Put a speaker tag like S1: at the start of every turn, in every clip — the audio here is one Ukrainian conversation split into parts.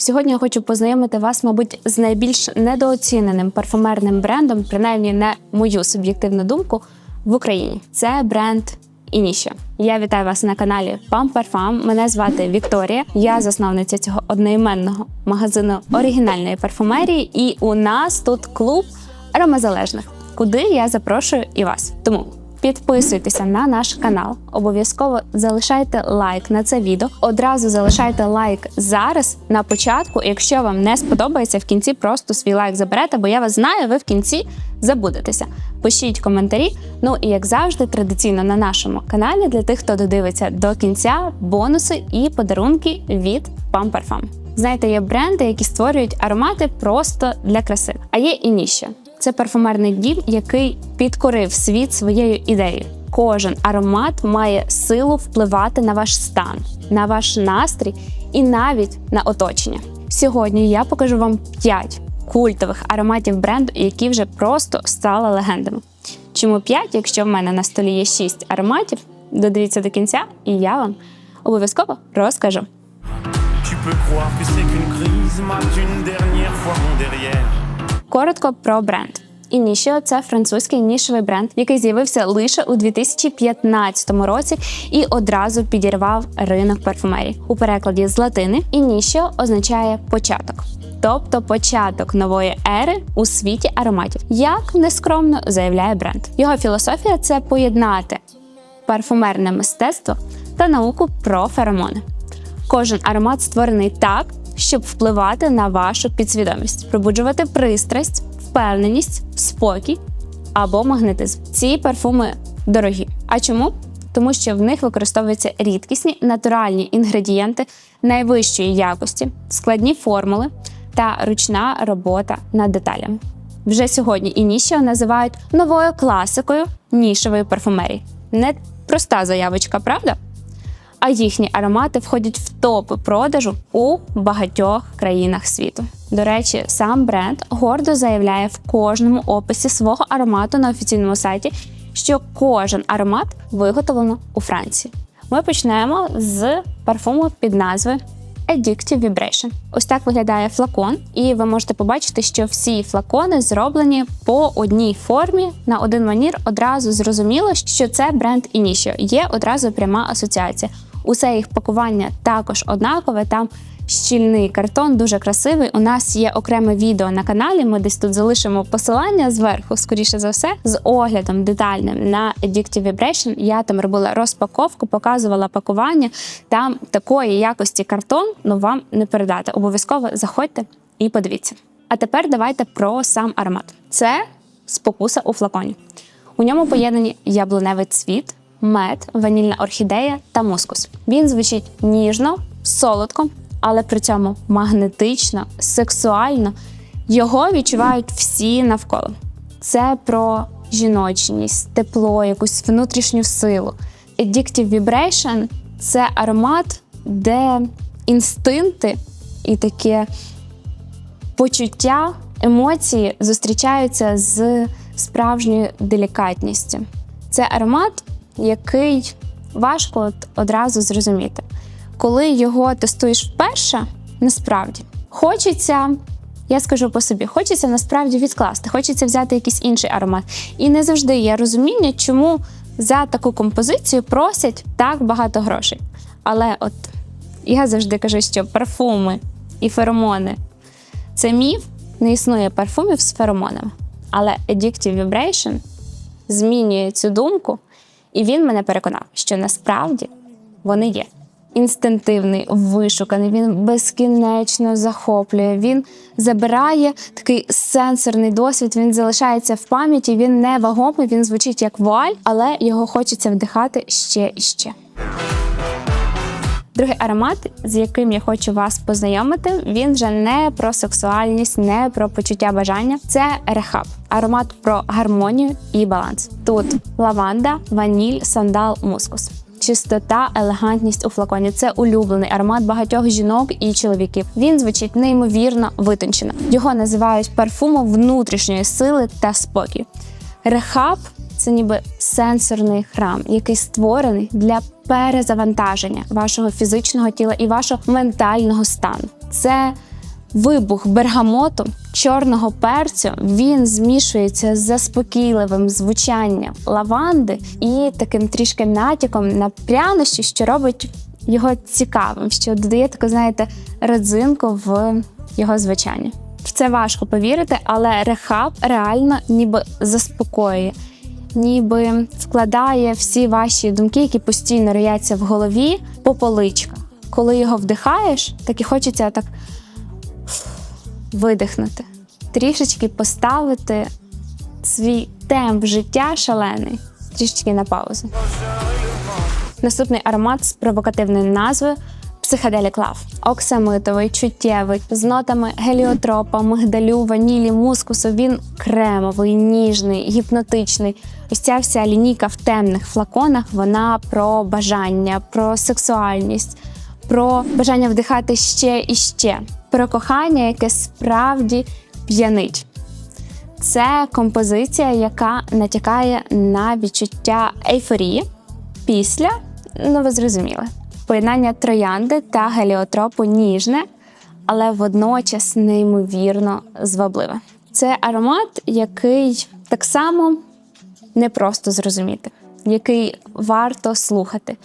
S1: Сьогодні я хочу познайомити вас, мабуть, з найбільш недооціненим парфумерним брендом, принаймні на мою суб'єктивну думку, в Україні. Це бренд Інішо. Я вітаю вас на каналі Pam Parfum. Мене звати Вікторія. Я засновниця цього одноіменного магазину оригінальної парфумерії. І у нас тут клуб аромазалежних, куди я запрошую і вас. Тому Підписуйтеся на наш канал, обов'язково залишайте лайк на це відео. Одразу залишайте лайк зараз на початку. Якщо вам не сподобається, в кінці просто свій лайк заберете, бо я вас знаю, ви в кінці забудетеся. Пишіть коментарі. Ну і як завжди, традиційно на нашому каналі для тих, хто додивиться до кінця, бонуси і подарунки від Pam Parfum. Знаєте, є бренди, які створюють аромати просто для краси, а є і ніщо. Це парфумерний дім, який підкорив світ своєю ідеєю. Кожен аромат має силу впливати на ваш стан, на ваш настрій і навіть на оточення. Сьогодні я покажу вам 5 культових ароматів бренду, які вже просто стали легендами. Чому 5, якщо в мене на столі є 6 ароматів, додивіться до кінця, і я вам обов'язково розкажу.
S2: Tu peux croire que c'est qu'une crise, mate une dernière fois mon derrière.
S1: Коротко про бренд. Initio – це французький нішевий бренд, який з'явився лише у 2015 році і одразу підірвав ринок парфумерії. У перекладі з латини Initio означає початок. Тобто початок нової ери у світі ароматів, як нескромно заявляє бренд. Його філософія це поєднати парфумерне мистецтво та науку про феромони. Кожен аромат створений так, щоб впливати на вашу підсвідомість, пробуджувати пристрасть, впевненість, спокій або магнетизм. Ці парфуми дорогі. А чому? Тому що в них використовуються рідкісні натуральні інгредієнти найвищої якості, складні формули та ручна робота над деталями. Вже сьогодні Інішіо називають новою класикою нішевої парфумерії. Не проста заявочка, правда? А їхні аромати входять в топи продажу у багатьох країнах світу. До речі, сам бренд гордо заявляє в кожному описі свого аромату на офіційному сайті, що кожен аромат виготовлено у Франції. Ми почнемо з парфуму під назвою Addictive Vibration. Ось так виглядає флакон, і ви можете побачити, що всі флакони зроблені по одній формі на один манір. Одразу зрозуміло, що це бренд Initio. Є одразу пряма асоціація. Усе їх пакування також однакове. Там щільний картон, дуже красивий. У нас є окреме відео на каналі. Ми десь тут залишимо посилання зверху, скоріше за все, з оглядом детальним на Addictive Vibration. Я там робила розпаковку, показувала пакування. Там такої якості картон ну вам не передати. Обов'язково заходьте і подивіться. А тепер давайте про сам аромат. Це спокуса у флаконі. У ньому поєднані яблуневий цвіт мед, ванільна орхідея та мускус. Він звучить ніжно, солодко, але при цьому магнетично, сексуально. Його відчувають всі навколо. Це про жіночність, тепло, якусь внутрішню силу. Addictive Vibration – це аромат, де інстинкти і таке почуття, емоції зустрічаються з справжньою делікатністю. Це аромат, який важко от одразу зрозуміти. Коли його тестуєш вперше, насправді хочеться, я скажу по собі, хочеться насправді відкласти, хочеться взяти якийсь інший аромат. І не завжди є розуміння, чому за таку композицію просять так багато грошей. Але от я завжди кажу, що парфуми і феромони це міф, не існує парфумів з феромонами. Але Addictive Vibration змінює цю думку. І він мене переконав, що насправді вони є. Інстинктивний, вишуканий, він безкінечно захоплює. Він забирає такий сенсорний досвід. Він залишається в пам'яті. Він не вагомий, він звучить як вуаль, але його хочеться вдихати ще і ще. Другий аромат, з яким я хочу вас познайомити, він вже не про сексуальність, не про почуття бажання. Це рехаб, аромат про гармонію і баланс. Тут лаванда, ваніль, сандал, мускус. Чистота, елегантність у флаконі це улюблений аромат багатьох жінок і чоловіків. Він звучить неймовірно витончено. Його називають парфумом внутрішньої сили та спокою. Рехаб це ніби сенсорний храм, який створений для перезавантаження вашого фізичного тіла і вашого ментального стану. Це вибух бергамоту, чорного перцю, він змішується з заспокійливим звучанням лаванди і таким трішки натяком на прянощі, що робить його цікавим, що додає таку, знаєте, родзинку в його звучання. В це важко повірити, але рехаб реально ніби заспокоює, ніби вкладає всі ваші думки, які постійно рояться в голові, по поличках. Коли його вдихаєш, так і хочеться так видихнути, трішечки поставити свій темп життя шалений, трішечки на паузу. Наступний аромат з провокативною назвою Psychedelic Love. Оксамитовий, чуттєвий, з нотами геліотропа, мигдалю, ванілі, мускусу. Він кремовий, ніжний, гіпнотичний. Ось ця вся лінійка в темних флаконах. Вона про бажання, про сексуальність, про бажання вдихати ще і ще, про кохання, яке справді п'янить. Це композиція, яка натякає на відчуття ейфорії після, ну ви зрозуміли, поєднання троянди та геліотропу ніжне, але водночас неймовірно звабливе. Це аромат, який так само не просто зрозуміти, який варто слухати,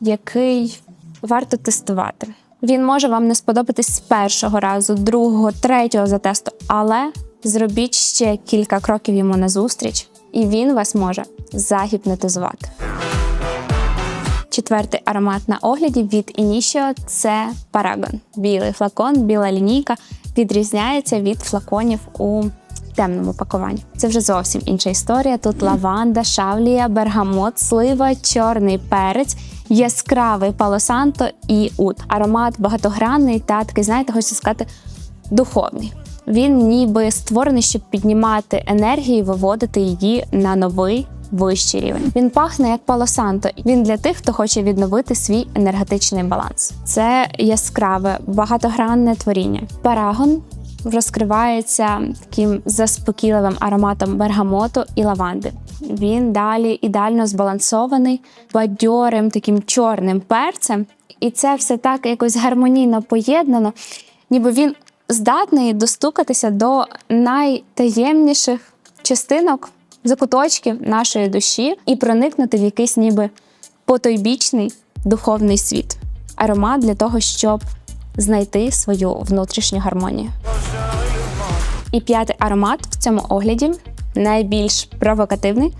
S1: який варто тестувати. Він може вам не сподобатись з першого разу, другого, третього за тесту, але зробіть ще кілька кроків йому назустріч, і він вас може загіпнотизувати. Четвертий аромат на огляді від Initio – це Paragon. Білий флакон, біла лінійка відрізняється від флаконів у темному пакуванні. Це вже зовсім інша історія. Тут лаванда, шавлія, бергамот, слива, чорний перець, яскравий палосанто і ут. Аромат багатогранний та такий, знаєте, хочу сказати, духовний. Він ніби створений, щоб піднімати енергію, і виводити її на новий вищий рівень. Він пахне як палосанто. Він для тих, хто хоче відновити свій енергетичний баланс. Це яскраве, багатогранне творіння. Парагон розкривається таким заспокійливим ароматом бергамоту і лаванди. Він далі ідеально збалансований, бадьорим таким чорним перцем, і це все так якось гармонійно поєднано, ніби він здатний достукатися до найтаємніших частинок, закуточків нашої душі і проникнути в якийсь ніби потойбічний духовний світ. Аромат для того, щоб знайти свою внутрішню гармонію. І п'ятий аромат в цьому огляді найбільш провокативний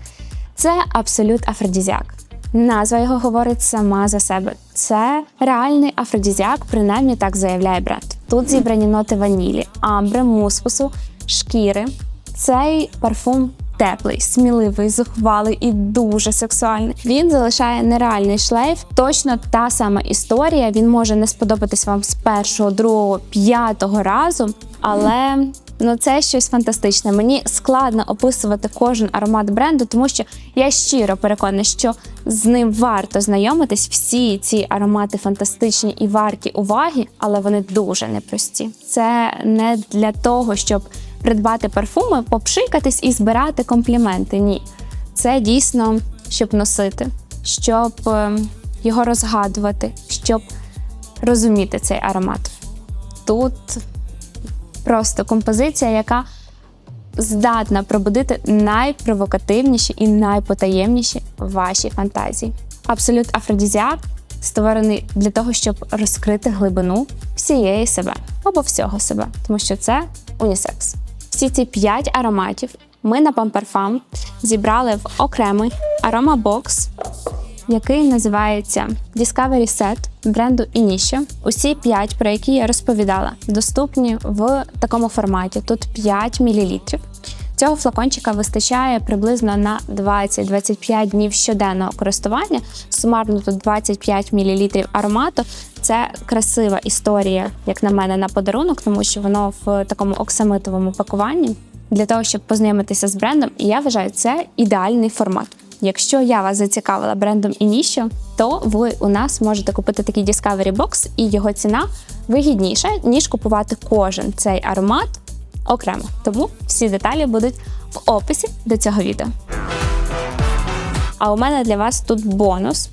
S1: це абсолют афродізіак. Назва його говорить сама за себе. Це реальний афродізіак, принаймні так заявляє бренд. Тут зібрані ноти ванілі, амбри, мускусу, шкіри. Цей парфум теплий, сміливий, зухвалий і дуже сексуальний. Він залишає нереальний шлейф. Точно та сама історія. Він може не сподобатись вам з першого, другого, п'ятого разу, але ну це щось фантастичне. Мені складно описувати кожен аромат бренду, тому що я щиро переконана, що з ним варто знайомитись. Всі ці аромати фантастичні і варті уваги, але вони дуже непрості. Це не для того, щоб придбати парфуми, попшикатись і збирати компліменти. Ні, це дійсно щоб носити, щоб е, його розгадувати, щоб розуміти цей аромат. Тут просто композиція, яка здатна пробудити найпровокативніші і найпотаємніші ваші фантазії. Абсолют афродізіак створений для того, щоб розкрити глибину всієї себе або всього себе, тому що це унісекс. Всі ці п'ять ароматів ми на Pamperfarm зібрали в окремий аромабокс, який називається Discovery Set бренду Initio. Усі п'ять, про які я розповідала, доступні в такому форматі. Тут 5 мл. Цього флакончика вистачає приблизно на 20-25 днів щоденного користування. Сумарно тут 25 мл аромату. Це красива історія, як на мене, на подарунок, тому що воно в такому оксамитовому пакуванні для того, щоб познайомитися з брендом. І я вважаю, це ідеальний формат. Якщо я вас зацікавила брендом Initio, то ви у нас можете купити такий Discovery Box, і його ціна вигідніша, ніж купувати кожен цей аромат окремо. Тому всі деталі будуть в описі до цього відео. А у мене для вас тут бонус.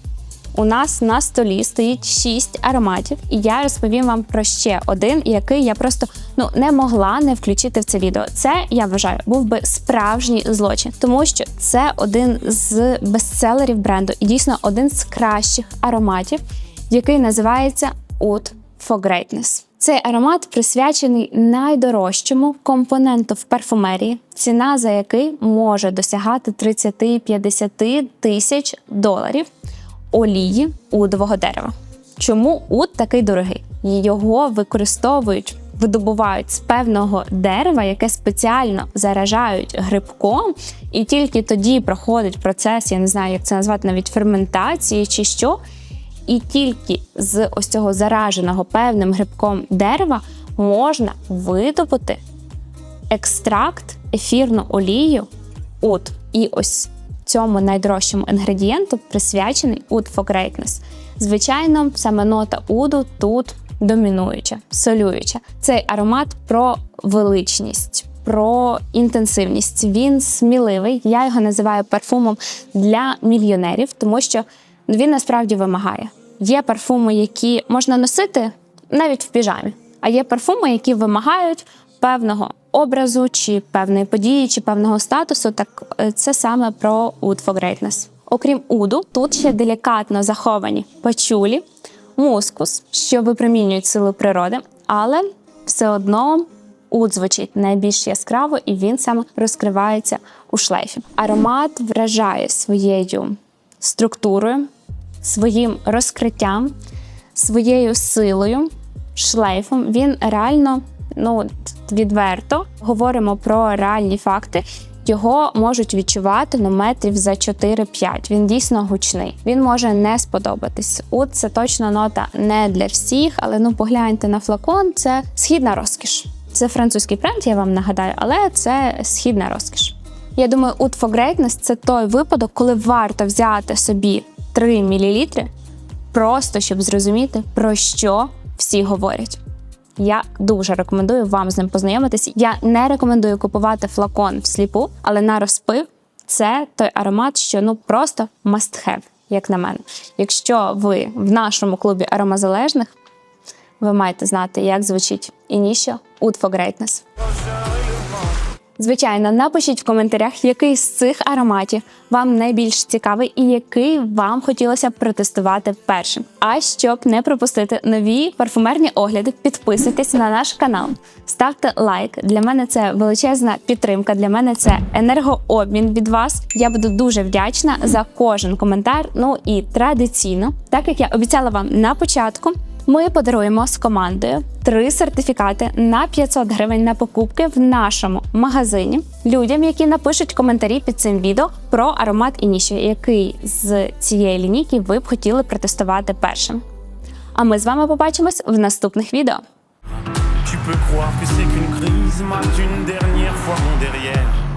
S1: У нас на столі стоїть 6 ароматів, і я розповім вам про ще один, який я просто ну не могла не включити в це відео. Це я вважаю, був би справжній злочин, тому що це один з бестселерів бренду і дійсно один з кращих ароматів, який називається Oud for Greatness. Цей аромат присвячений найдорожчому компоненту в парфумерії, ціна за який може досягати 30-50 тисяч доларів олії удового дерева. Чому уд такий дорогий? Його використовують, видобувають з певного дерева, яке спеціально заражають грибком, і тільки тоді проходить процес, я не знаю, як це назвати, навіть ферментації чи що. І тільки з ось цього зараженого певним грибком дерева можна видобути екстракт, ефірну олію уд. І ось цьому найдорожчому інгредієнту присвячений Oud for Greatness. Звичайно, саме нота уду тут домінуюча, солююча. Цей аромат про величність. Про інтенсивність він сміливий. Я його називаю парфумом для мільйонерів, тому що він насправді вимагає. Є парфуми, які можна носити навіть в піжамі, а є парфуми, які вимагають певного образу, чи певної події, чи певного статусу. Так е, це саме про Oud for Greatness. Окрім уду, тут ще делікатно заховані пачулі, мускус, що випромінюють силу природи, але все одно Уд звучить найбільш яскраво, і він саме розкривається у шлейфі. Аромат вражає своєю структурою, своїм розкриттям, своєю силою, шлейфом. Він реально ну відверто говоримо про реальні факти. Його можуть відчувати ну, метрів за 4-5. Він дійсно гучний. Він може не сподобатись. Уд це точно нота не для всіх, але ну погляньте на флакон. Це східна розкіш. Це французький бренд, я вам нагадаю, але це східна розкіш. Я думаю, Oud for Greatness – це той випадок, коли варто взяти собі 3 мл, просто щоб зрозуміти, про що всі говорять. Я дуже рекомендую вам з ним познайомитись. Я не рекомендую купувати флакон всліпу, але на розпив це той аромат, що ну просто must have, як на мене. Якщо ви в нашому клубі аромазалежних, ви маєте знати, як звучить і ніщо Greatness. Звичайно, напишіть в коментарях, який з цих ароматів вам найбільш цікавий і який вам хотілося б протестувати першим. А щоб не пропустити нові парфумерні огляди, підписуйтесь на наш канал, ставте лайк. Для мене це величезна підтримка. Для мене це енергообмін від вас. Я буду дуже вдячна за кожен коментар. Ну і традиційно, так як я обіцяла вам на початку. Ми подаруємо з командою три сертифікати на 500 гривень на покупки в нашому магазині людям, які напишуть коментарі під цим відео про аромат Initio, який з цієї лінійки ви б хотіли протестувати першим. А ми з вами побачимось в наступних відео.
S2: Tu peux croire que c'est qu'une crise, mate une dernière fois mon derrière.